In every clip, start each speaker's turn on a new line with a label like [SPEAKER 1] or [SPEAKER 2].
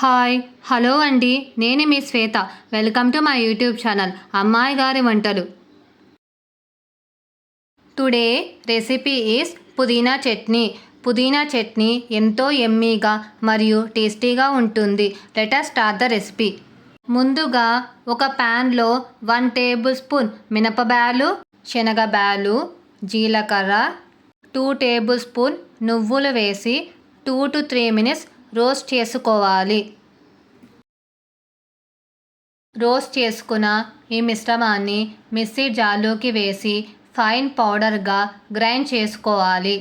[SPEAKER 1] Hi hello అండి. నేను మీ Shweta. Welcome to my YouTube channel. అమ్మాయి గారి వంటలు. టుడే రెసిపీ ఈస్ పుదీనా చట్నీ. పుదీనా చట్నీ ఎంతో ఎమ్మీగా మరియు టేస్టీగా ఉంటుంది. Let's start the recipe. ముందుగా ఒక ప్యాన్లో వన్ టేబుల్ స్పూన్ మినపబ్యాలు శనగబ్యాలు జీలకర్ర టూ టేబుల్ స్పూన్ నువ్వులు వేసి two to three minutes roast చేసుకోవాలి. రోస్ట్ చేసుకున్న ఈ మిశ్రమాన్ని మిక్సీ జార్లోకి వేసి ఫైన్ పౌడర్గా గ్రైండ్ చేసుకోవాలి.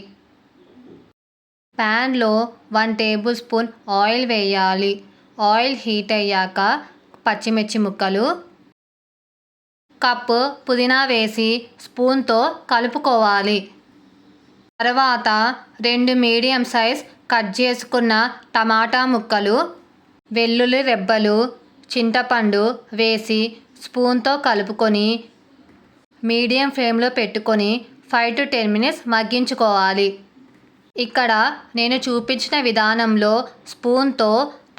[SPEAKER 1] ప్యాన్లో వన్ టేబుల్ స్పూన్ ఆయిల్ వేయాలి. ఆయిల్ హీట్ అయ్యాక పచ్చిమిర్చి ముక్కలు కప్పు పుదీనా వేసి స్పూన్తో కలుపుకోవాలి. తర్వాత రెండు మీడియం సైజ్ కట్ చేసుకున్న టమాటా ముక్కలు వెల్లుల్లి రెబ్బలు చింతపండు వేసి స్పూన్తో కలుపుకొని మీడియం ఫ్లేమ్లో పెట్టుకొని ఫైవ్ టు టెన్ మినిట్స్ మగ్గించుకోవాలి. ఇక్కడ నేను చూపించిన విధానంలో స్పూన్తో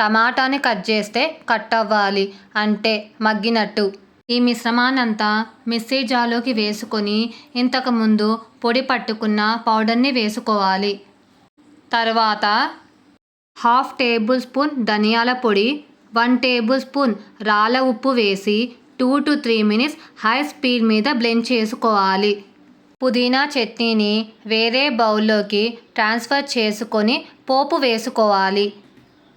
[SPEAKER 1] టమాటాని కట్ చేస్తే కట్ అవ్వాలి అంటే మగ్గినట్టు. ఈ మిశ్రమాన్నంతా మిక్సీ జాలోకి వేసుకొని ఇంతకుముందు పొడి పట్టుకున్న పౌడర్ని వేసుకోవాలి. తర్వాత హాఫ్ టేబుల్ స్పూన్ ధనియాల పొడి వన్ టేబుల్ స్పూన్ రాళ్ళ ఉప్పు వేసి two to three minutes high speed మీద బ్లెండ్ చేసుకోవాలి. పుదీనా చట్నీని వేరే బౌల్లోకి ట్రాన్స్ఫర్ చేసుకొని పోపు వేసుకోవాలి.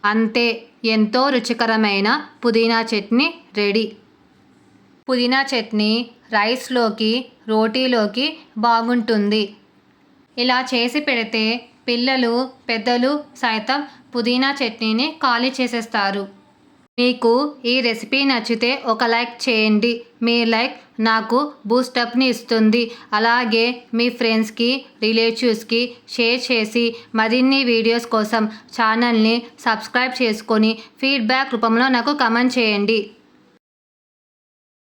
[SPEAKER 1] అంతే ఎంతో రుచికరమైన పుదీనా చట్నీ రెడీ. పుదీనా చట్నీ రైస్లోకి రోటీలోకి బాగుంటుంది. ఇలా చేసి పెడితే పిల్లలు పెద్దలు సైతం పుదీనా చట్నీని ఖాళీ చేసేస్తారు. మీకు ఈ రెసిపీ నచ్చితే ఒక లైక్ చేయండి. మీ లైక్ నాకు బూస్టప్ని ఇస్తుంది. అలాగే మీ ఫ్రెండ్స్కి రిలేటివ్స్కి షేర్ చేసి మరిన్ని వీడియోస్ కోసం ఛానల్ని సబ్స్క్రైబ్ చేసుకొని ఫీడ్బ్యాక్ రూపంలో నాకు కమెంట్ చేయండి.